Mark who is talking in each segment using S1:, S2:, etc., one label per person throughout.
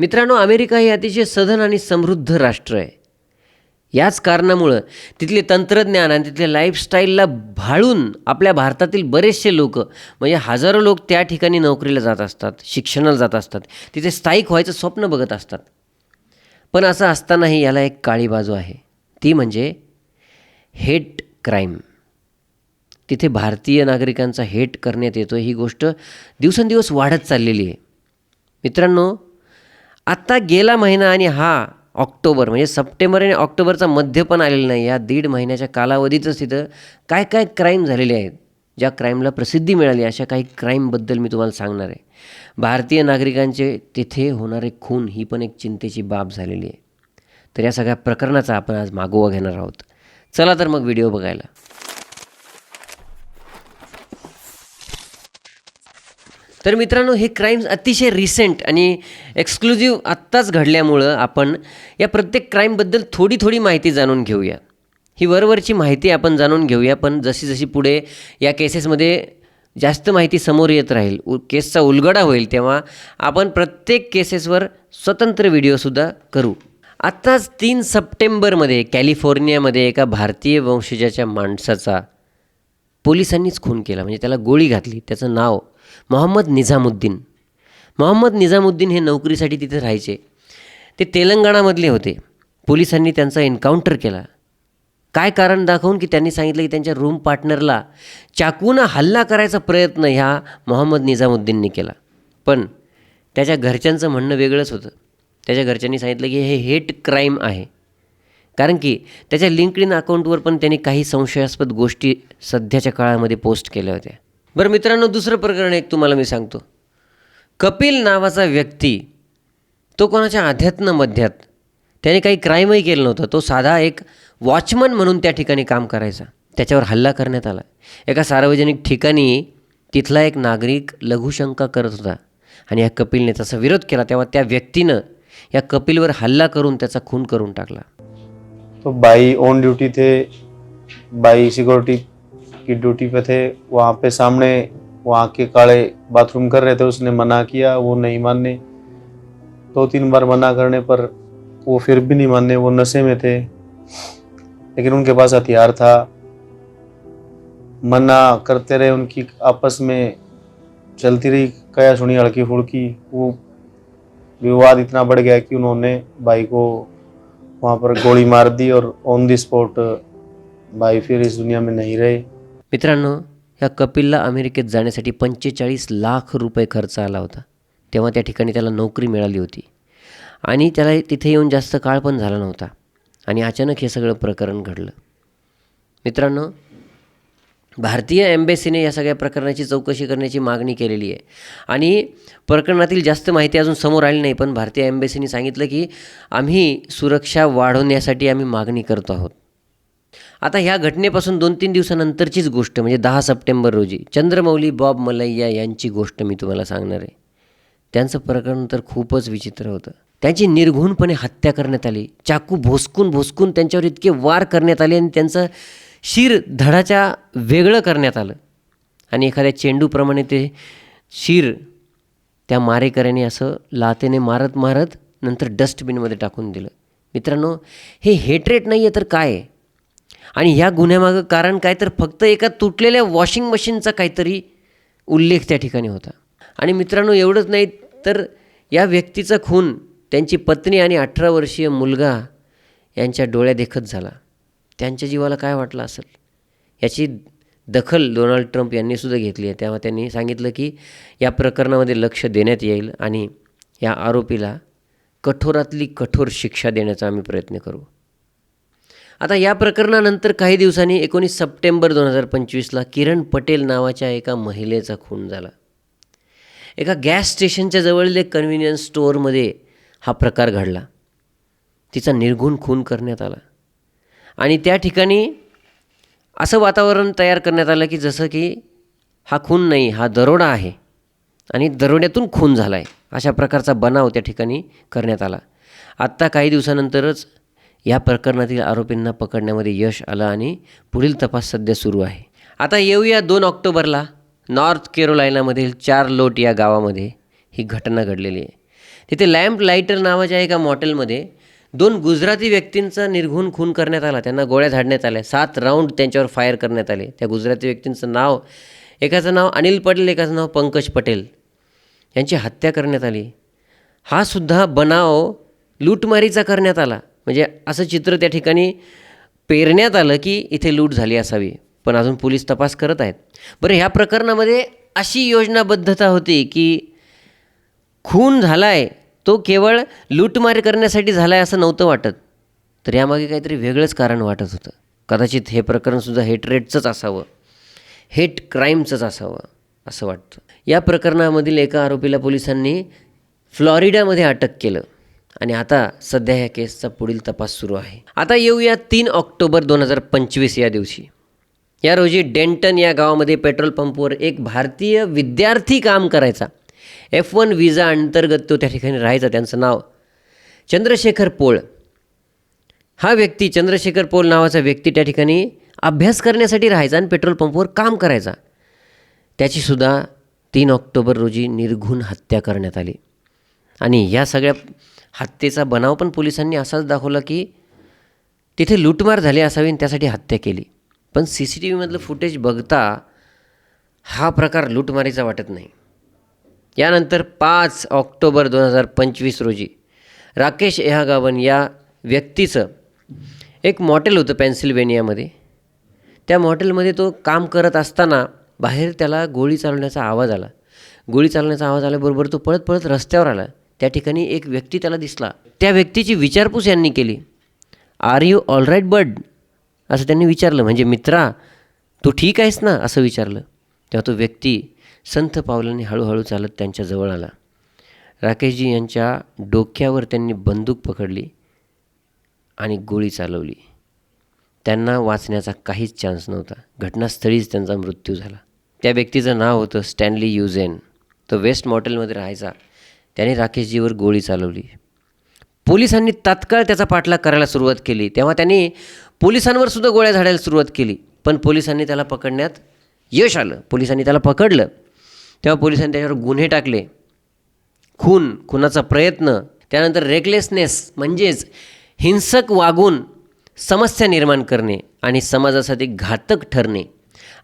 S1: मित्रांनो अमेरिका हे अतिशय सधन आणि समृद्ध राष्ट्र आहे. याच कारणामुळं तिथले तंत्रज्ञान आणि तिथल्या लाईफस्टाईलला भाळून आपल्या भारतातील बरेचसे लोक म्हणजे हजारो लोक त्या ठिकाणी नोकरीला जात असतात शिक्षणाला जात असतात. तिथे स्थायिक व्हायचं स्वप्न बघत असतात. पण असं असतानाही याला एक काळी बाजू आहे. ती म्हणजे हेट क्राईम तिथे भारतीय नागरिकांचा हेट करण्यात येतो ही गोष्ट दिवसेंदिवस वाढत चाललेली आहे. मित्रांनो आत्ता गेला महिना आणि हा ऑक्टोबर म्हणजे सप्टेंबर आणि ऑक्टोबरचा मध्य पण आलेला नाही. या दीड महिन्याच्या कालावधीतच तिथं काय काय क्राईम झालेले आहेत ज्या क्राईमला प्रसिद्धी मिळाली अशा काही क्राईमबद्दल मी तुम्हाला सांगणार आहे. भारतीय नागरिकांचे तिथे होणारे खून ही पण एक चिंतेची बाब झालेली आहे. तर या सगळ्या प्रकरणाचा आपण आज मागोवा घेणार आहोत. चला तर मग व्हिडिओ बघायला. तर मित्रांनो हे क्राईम्स अतिशय रिसेंट आणि एक्सक्लुझिव्ह आत्ताच घडल्यामुळं आपण या प्रत्येक क्राईमबद्दल थोडी थोडी माहिती जाणून घेऊया. ही वरवरची माहिती आपण जाणून घेऊया पण जशी जशी पुढे या केसेसमध्ये जास्त माहिती समोर येत राहील उ केसचा उलगडा होईल तेव्हा आपण प्रत्येक केसेसवर स्वतंत्र व्हिडिओसुद्धा करू. आत्ताच तीन सप्टेंबरमध्ये कॅलिफोर्नियामध्ये एका भारतीय वंशजाच्या माणसाचा पोलिसांनीच खून केला म्हणजे त्याला गोळी घातली त्याचं नाव मोहम्मद निझामुद्दीन मोहम्मद निझामुद्दीन हे नोकरीसाठी तिथे राहायचे. ते तेलंगणामधले होते. पोलिसांनी त्यांचा एन्काउंटर केला. काय कारण दाखवून की त्यांनी सांगितलं की त्यांच्या रूम पार्टनरला चाकूनं हल्ला करायचा प्रयत्न ह्या मोहम्मद निझामुद्दीनने केला. पण त्याच्या घरच्यांचं म्हणणं वेगळंच होतं. त्याच्या घरच्यांनी सांगितलं की हे हेट क्राईम आहे. कारण की त्याच्या लिंकड इन अकाउंटवर पण त्यांनी काही संशयास्पद गोष्टी सध्याच्या काळामध्ये पोस्ट केल्या होत्या. बरं मित्रांनो दुसरं प्रकरण एक तुम्हाला मी सांगतो. कपिल नावाचा व्यक्ती तो कोणाच्या अध्यात्म मध्यात त्याने काही क्राईमही केलं नव्हतं. तो साधा एक वॉचमन म्हणून त्या ठिकाणी काम करायचा. त्याच्यावर हल्ला करण्यात आला. एका सार्वजनिक ठिकाणी तिथला एक नागरिक लघुशंका करत होता आणि या कपिलने त्याचा विरोध केला. तेव्हा त्या व्यक्तीनं या कपिलवर हल्ला करून त्याचा खून करून टाकला.
S2: तो बाई ऑन ड्युटी थे बाई सिक्योरिटी की ड्यूटी पे थे, वहाँ पे सामने वहाँ के काले बाथरूम कर रहे थे, उसने मना किया, वो नहीं मानने। दो तीन बार मना करने पर वो फिर भी नहीं मानने, वो नशे में थे। लेकिन उनके पास हथियार था। मना करते रहे, उनकी आपस में चलती रही, कया सुनी हड़की फुड़की वो विवाद इतना बढ़ गया कि उन्होंने भाई को वहाँ पर गोली मार दी और ऑन दी स्पॉट भाई फिर इस दुनिया में नहीं रहे।
S1: मित्रांनो या कपिलला अमेरिकेत जाण्यासाठी पंचेचाळीस लाख रुपये खर्च आला होता. तेव्हा त्या ठिकाणी त्याला नोकरी मिळाली होती. आणि त्याला तिथे येऊन जास्त काळ पण झाला नव्हता. आणि अचानक हे सगळं प्रकरण घडलं. मित्रांनो भारतीय एम्बेसीने या सगळ्या प्रकरणाची चौकशी करण्याची मागणी केलेली आहे. आणि प्रकरणातील जास्त माहिती अजून समोर आली नाही पण भारतीय एम्बेसीने सांगितलं की आम्ही सुरक्षा वाढवण्यासाठी आम्ही मागणी करतो आहोत. आता ह्या घटनेपासून दोन तीन दिवसानंतरचीच गोष्ट म्हणजे दहा सप्टेंबर रोजी. चंद्रमौली बॉब मलैया यांची गोष्ट मी तुम्हाला सांगणार आहे. त्यांचं प्रकरण तर खूपच विचित्र होतं. त्यांची निर्घुणपणे हत्या करण्यात आली. चाकू भोसकून भोसकून त्यांच्यावर इतके वार करण्यात आले आणि त्यांचं शिर धडाच्या वेगळं करण्यात आलं. आणि एखाद्या चेंडूप्रमाणे ते शिर त्या मारेकऱ्याने असं लातेने मारत मारत नंतर डस्टबिनमध्ये टाकून दिलं. मित्रांनो हे हेटरेट नाही आहे तर काय आहे? आणि ह्या गुन्ह्यामागं कारण काय तर फक्त एका तुटलेल्या वॉशिंग मशीनचा काहीतरी उल्लेख त्या ठिकाणी होता. आणि मित्रांनो एवढंच नाही तर या व्यक्तीचा खून त्यांची पत्नी आणि अठरा वर्षीय मुलगा यांच्या डोळ्यादेखत झाला. त्यांच्या जीवाला काय वाटलं असेल? याची दखल डोनाल्ड ट्रम्प यांनीसुद्धा घेतली आहे. तेव्हा त्यांनी सांगितलं की या प्रकरणामध्ये लक्ष देण्यात येईल आणि या आरोपीला कठोरातली कठोर शिक्षा देण्याचा आम्ही प्रयत्न करू. आता या प्रकरणानंतर काही दिवसांनी एकोणीस सप्टेंबर दोन हजार पंचवीसला किरण पटेल नावाच्या एका महिलेचा खून झाला. एका गॅस स्टेशनच्या जवळील एक कन्व्हिनियन्स स्टोअरमध्ये हा प्रकार घडला. तिचा निर्घुण खून करण्यात आला. आणि त्या ठिकाणी असं वातावरण तयार करण्यात आलं की जसं की हा खून नाही हा दरोडा आहे आणि दरोड्यातून खून झाला आहे अशा प्रकारचा बनाव त्या ठिकाणी करण्यात आला. आत्ता काही दिवसानंतरच या प्रकरणातील आरोपींना पकडण्यामध्ये यश आलं आणि पुढील तपास सध्या सुरू आहे. आता येऊया दोन ऑक्टोबरला नॉर्थ केरोलायनामधील चार लोट या गावामध्ये ही घटना घडलेली आहे. तिथे लॅम्प लाईटर नावाच्या एका मॉटेलमध्ये दोन गुजराती व्यक्तींचा निर्घुण खून करण्यात आला. त्यांना गोळ्या झाडण्यात आल्या. सात राऊंड त्यांच्यावर फायर करण्यात आले. त्या गुजराती व्यक्तींचं नाव एकाचं नाव अनिल पटेल एकाचं नाव पंकज पटेल यांची हत्या करण्यात आली. हा सुद्धा बनाव लूटमारीचा करण्यात आला. म्हणजे असं चित्र त्या ठिकाणी पेरण्यात आलं की इथे लूट झाली असावी. पण अजून पोलीस तपास करत आहेत. बरं ह्या प्रकरणामध्ये अशी योजनाबद्धता होती की खून झाला आहे तो केवळ लूटमार करण्यासाठी झाला आहे असं नव्हतं वाटत. तर यामागे काहीतरी वेगळंच कारण वाटत होतं. कदाचित हे प्रकरणसुद्धा हेटरेटचंच असावं. हेट क्राईमचंच असावं असं वाटतं. या प्रकरणामधील एका आरोपीला पोलिसांनी फ्लॉरिडामध्ये अटक केलं. आणि आता सध्या ह्या केसचा पुढील तपास सुरू आहे. आता येऊया तीन ऑक्टोबर दोन हजार पंचवीस या दिवशी. या रोजी डेंटन या गावामध्ये पेट्रोल पंपवर एक भारतीय विद्यार्थी काम करायचा. एफ वन विजा अंतर्गत तो त्या ठिकाणी राहायचा त्यांचं नाव चंद्रशेखर पोळ. हा व्यक्ती चंद्रशेखर पोल नावाचा व्यक्ती त्या ठिकाणी अभ्यास करण्यासाठी राहायचा आणि पेट्रोल पंपवर काम करायचा. त्याचीसुद्धा तीन ऑक्टोबर रोजी निर्घुण हत्या करण्यात आली. आणि या सगळ्या हत्येचा बनाव पण पोलिसांनी असाच दाखवला की तिथे लूटमार झाली असावी आणि त्यासाठी हत्या केली. पण सी सी टी व्हीमधलं फुटेज बघता हा प्रकार लूटमारीचा वाटत नाही. यानंतर पाच ऑक्टोबर दोन हजार पंचवीस रोजी राकेश एहागावन या व्यक्तीचं एक मॉटेल होतं पेन्सिल्वेनियामध्ये त्या मॉटेलमध्ये तो काम करत असताना बाहेर त्याला गोळी चालवण्याचा आवाज आला. गोळी चालवण्याचा आवाज आल्याबरोबर तो पळत पळत रस्त्यावर आला. त्या ठिकाणी एक व्यक्ती त्याला दिसला. त्या व्यक्तीची विचारपूस यांनी केली. Are you all right bud असं त्यांनी विचारलं. म्हणजे मित्रा तू ठीक आहेस ना? असं विचारलं. तेव्हा तो व्यक्ती संथ पावलांनी हळूहळू चालत त्यांच्याजवळ आला. राकेशजी यांच्या डोक्यावर त्यांनी बंदूक पकडली आणि गोळी चालवली. त्यांना वाचण्याचा काहीच चान्स नव्हता. घटनास्थळीच त्यांचा मृत्यू झाला. त्या व्यक्तीचं नाव होतं स्टॅनली युझेन. तो वेस्ट मॉटेलमध्ये राहायचा. त्याने राकेशजीवर गोळी चालवली. पोलिसांनी तात्काळ त्याचा पाठलाग करायला सुरुवात केली. तेव्हा त्यांनी पोलिसांवर सुद्धा गोळ्या झाडायला सुरुवात केली. पण पोलिसांनी त्याला पकडण्यात यश आलं. पोलिसांनी त्याला पकडलं. तेव्हा पोलिसांनी त्याच्यावर गुन्हे टाकले. खून खुनाचा प्रयत्न त्यानंतर रेकलेसनेस म्हणजेच हिंसक वागून समस्या निर्माण करणे आणि समाजासाठी घातक ठरणे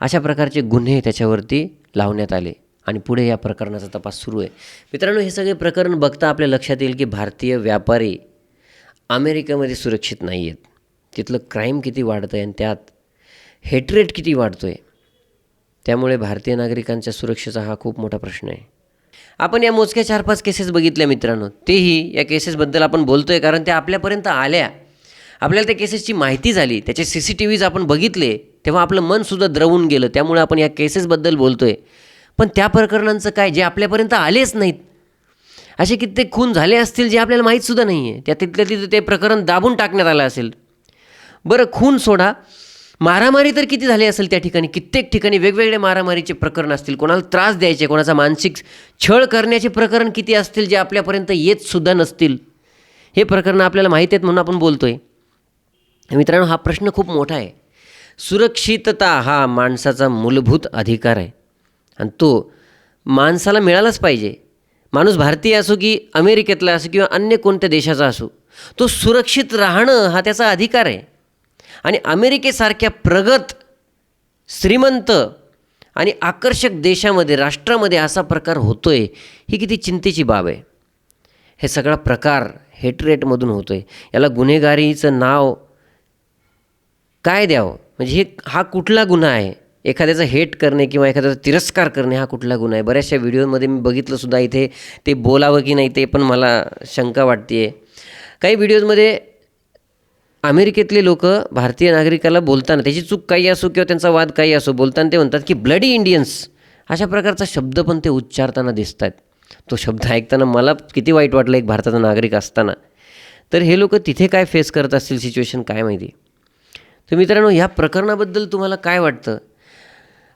S1: अशा प्रकारचे गुन्हे त्याच्यावरती लावण्यात आले. आणि पुढे या प्रकरणाचा तपास सुरू आहे. मित्रांनो हे सगळे प्रकरण बघता आपल्या लक्षात येईल की भारतीय व्यापारी अमेरिकेमध्ये सुरक्षित नाही आहेत तिथलं क्राईम किती वाढतं आहे आणि त्यात हेटरेट किती वाढतो आहे त्यामुळे भारतीय नागरिकांच्या सुरक्षेचा हा खूप मोठा प्रश्न आहे. आपण या मोजक्या चार पाच केसेस बघितल्या मित्रांनो. तेही या केसेसबद्दल आपण बोलतो आहे कारण त्या आपल्यापर्यंत आल्या. आपल्याला त्या केसेसची माहिती झाली. त्याचे सी सी टी व्हीज आपण बघितले. तेव्हा आपलं मनसुद्धा द्रवून गेलं. त्यामुळे आपण या केसेसबद्दल बोलतो आहे पण त्या प्रकरणांचं काय जे आपल्यापर्यंत आलेच नाहीत. असे कित्येक खून झाले असतील जे आपल्याला माहीतसुद्धा नाही आहे त्या तिथल्या तिथं ते प्रकरण दाबून टाकण्यात आलं असेल. बरं खून सोडा. मारामारी तर किती झाली असेल त्या ठिकाणी? कित्येक ठिकाणी वेगवेगळे मारामारीचे प्रकरण असतील. कोणाला त्रास द्यायचे कोणाचा मानसिक छळ करण्याचे प्रकरण किती असतील जे आपल्यापर्यंत येतसुद्धा नसतील? हे प्रकरण आपल्याला माहीत आहेत म्हणून आपण बोलतो आहे मित्रांनो हा प्रश्न खूप मोठा आहे. सुरक्षितता हा माणसाचा मूलभूत अधिकार आहे. आणि तो माणसाला मिळालाच पाहिजे. माणूस भारतीय असो की अमेरिकेतला असो किंवा अन्य कोणत्या देशाचा असो तो सुरक्षित राहणं हा त्याचा अधिकार आहे. आणि अमेरिकेसारख्या प्रगत श्रीमंत आणि आकर्षक देशामध्ये राष्ट्रामध्ये असा प्रकार होतो आहे ही किती चिंतेची बाब आहे. हे सगळा प्रकार हेटरेटमधून होतो आहे याला गुन्हेगारीचं नाव काय द्यावं? म्हणजे हे हा कुठला गुन्हा आहे? एखाद्याचा हेट करणे किंवा एखाद्याचा तिरस्कार करणे हा कुठला गुन्हा आहे? बऱ्याचशा व्हिडिओमध्ये मी बघितलंसुद्धा इथे ते बोलावं की नाही ते पण मला शंका वाटते आहे काही व्हिडिओजमध्ये अमेरिकेतले लोक भारतीय नागरिकाला बोलताना त्याची चूक काही असो किंवा त्यांचा वाद काही असो बोलताना ते म्हणतात की ब्लडी इंडियन्स अशा प्रकारचा शब्द पण ते उच्चारताना दिसत आहेत तो शब्द ऐकताना मला किती वाईट वाटलं एक भारताचा नागरिक असताना. तर हे लोक तिथे काय फेस करत असतील? सिच्युएशन काय माहिती? तर मित्रांनो ह्या प्रकरणाबद्दल तुम्हाला काय वाटतं?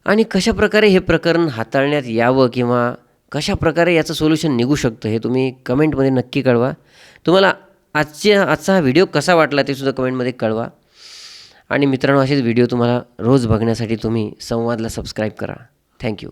S1: आणि कशा प्रकारे हे प्रकरण हाताळण्यात यावं किंवा कशा प्रकारे याचं सोल्युशन निघू शकतं हे तुम्ही कमेंटमध्ये नक्की कळवा. तुम्हाला आजचे आजचा हा व्हिडिओ कसा वाटला ते सुद्धा कमेंटमध्ये कळवा. आणि मित्रांनो असेच व्हिडिओ तुम्हाला रोज बघण्यासाठी तुम्ही संवादला सबस्क्राईब करा. थँक्यू